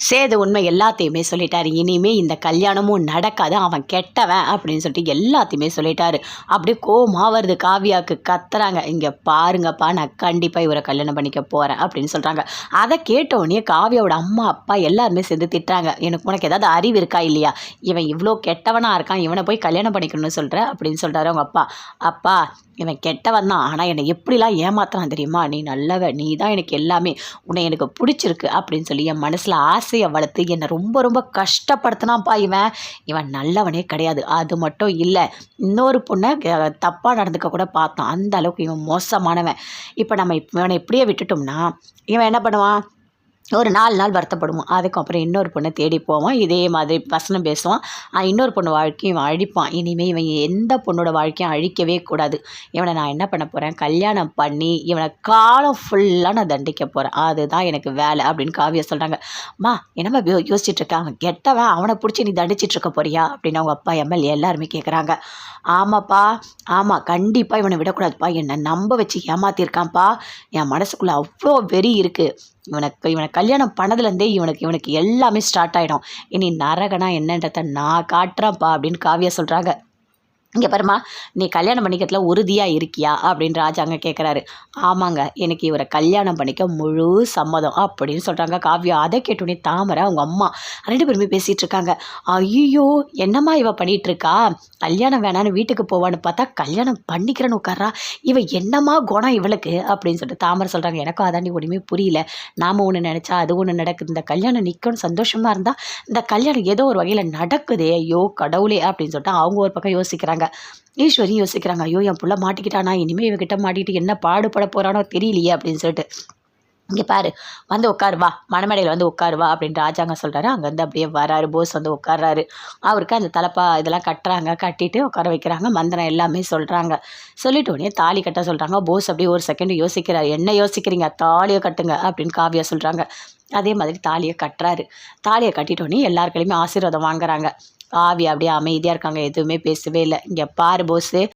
சேது உண்மை எல்லாத்தையுமே சொல்லிட்டாரு. இனிமே இந்த கல்யாணமும் நடக்காது. அவன் கெட்டவன் அப்படின்னு சொல்லிட்டு எல்லாத்தையுமே சொல்லிட்டாரு. அப்படியே கோமா வருது. காவியாவுக்கு கத்துறாங்க. இங்கே பாருங்கப்பா நான் கண்டிப்பாக இவரை கல்யாணம் பண்ணிக்க போகிறேன் அப்படின்னு சொல்கிறாங்க அதை கேட்ட உடனே காவியாவோட அம்மா அப்பா எல்லாருமே சேர்ந்து திட்டுறாங்க. எனக்கு உனக்கு ஏதாவது அறிவு இருக்கா இல்லையா? இவன் இவ்வளோ கெட்டவனாக இருக்கான். இவனை போய் கல்யாணம் பண்ணிக்கணும்னு சொல்கிற அப்படின்னு சொல்கிறாரு அவங்க அப்பா. அப்பா இவன் கெட்டவன் தான். ஆனால் என்னை எப்படிலாம் ஏமாத்துறான் தெரியுமா? நீ நல்லவன் நீ தான் எனக்கு எல்லாமே. உன்னை எனக்கு பிடிச்சிருக்கு அப்படின்னு சொல்லி என் மனசில் ஆசை ஆசையை வளர்த்து என்னை ரொம்ப ரொம்ப கஷ்டப்படுத்தினான்ப்பா இவன். இவன் நல்லவனே கிடையாது. அது மட்டும் இல்லை இன்னொரு பொண்ணை தப்பாக நடந்துக்க கூட பார்த்தான். அந்த அளவுக்கு இவன் மோசமானவன். இப்போ நம்ம இப்ப இவனை இப்படியே விட்டுட்டோம்னா இவன் என்ன பண்ணுவான்? ஒரு நாலு நாள் வருத்தப்படுவான் அதுக்கப்புறம் இன்னொரு பொண்ணை தேடி போவோம். இதே மாதிரி வசனம் பேசுவான் இன்னொரு பொண்ணு வாழ்க்கையும் இவன் அழிப்பான். இனிமேல் இவன் எந்த பொண்ணோட வாழ்க்கையும் அழிக்கவே கூடாது. இவனை நான் என்ன பண்ண போகிறேன் கல்யாணம் பண்ணி இவனை காலம் ஃபுல்லாக நான் தண்டிக்க போகிறேன் அதுதான் எனக்கு வேலை அப்படின்னு காவியா சொல்கிறாங்க அம்மா என்னம்மா யோ யோசிச்சுட்டு இருக்க? அவன் கெட்டவன். அவனை பிடிச்சி நீ தண்டிச்சிட்டு இருக்க போறியா? அப்படின்னு அவங்க அப்பா எம்எல்ஏ எல்லாருமே கேட்குறாங்க ஆமாப்பா. ஆமாம் கண்டிப்பாக இவனை விடக்கூடாதுப்பா. என்னை நம்ப வச்சு ஏமாத்திருக்கான்ப்பா. என் மனசுக்குள்ளே அவ்வளோ வெறி இருக்குது இவனுக்கு இவனை கல்யாணம் பண்ணதுலேருந்தே இவனுக்கு இவனுக்கு எல்லாமே ஸ்டார்ட் ஆகிடும் இனி நரகனா என்னன்றத நான் காட்டுறேன்ப்பா அப்படின்னு காவியா சொல்கிறாங்க இங்கே பாருமா நீ கல்யாணம் பண்ணிக்கிறதுல உறுதியாக இருக்கியா? அப்படின்னு ராஜாங்க கேட்குறாரு ஆமாங்க எனக்கு இவரை கல்யாணம் பண்ணிக்க முழு சம்மதம் அப்படின்னு சொல்கிறாங்க காவ்யா அதை கேட்டோடனே தாமரை அவங்க அம்மா ரெண்டு பேருமே பேசிகிட்டு இருக்காங்க. ஐயோ என்னம்மா இவ பண்ணிகிட்ருக்கா இருக்கா? கல்யாணம் வேணான்னு வீட்டுக்கு போவான்னு பார்த்தா கல்யாணம் பண்ணிக்கிறேன்னு உட்காரா இவ என்னம்மா குணம் இவளுக்கு? அப்படின்னு சொல்லிட்டு தாமரை சொல்கிறாங்க எனக்கும் அதாண்டி ஒன்றுமே புரியல. நாம் ஒன்று நினச்சா அது ஒன்று நடக்குது. இந்த கல்யாணம் நிற்கணும் சந்தோஷமாக இருந்தால் இந்த கல்யாணம் ஏதோ ஒரு வகையில் நடக்குதே. ஐயோ கடவுளே அப்படின்னு சொல்லிட்டு அவங்க ஒரு பக்கம் யோசிக்கிறாங்க. ஈஸ்வரியும் யோசிக்கிறாங்க ஐயோ என் புள்ள மாட்டிக்கிட்டானா? இனிமேல் இவகிட்ட மாட்டிக்கிட்டு என்ன பாடுபட போகிறானோ தெரியலையே அப்படின்னு சொல்லிட்டு. இங்கே பாரு வந்து உட்காரு வா. மணமேடையில் வந்து உட்காரு வா அப்படின்னு ராஜாங்க சொல்கிறாரு அங்கேருந்து அப்படியே வராரு போஸ் வந்து உட்கார்றாரு. அவருக்கு அந்த தலைப்பா இதெல்லாம் கட்டுறாங்க கட்டிட்டு உட்கார வைக்கிறாங்க. மந்திரம் எல்லாமே சொல்கிறாங்க சொல்லிட்டு உடனே தாலி கட்ட சொல்கிறாங்க போஸ் அப்படியே ஒரு செகண்ட் யோசிக்கிறார். என்ன யோசிக்கிறீங்க? தாலியை கட்டுங்க அப்படின்னு காவியா சொல்கிறாங்க அதே மாதிரி தாலியை கட்டுறாரு. தாலியை கட்டிட்டோடனே எல்லாருக்கையுமே ஆசீர்வாதம் வாங்குறாங்க. காவியா அப்படியே அமைதியாக இருக்காங்க. எதுவுமே பேசவே இல்லை. இங்கே பாரு போஸு.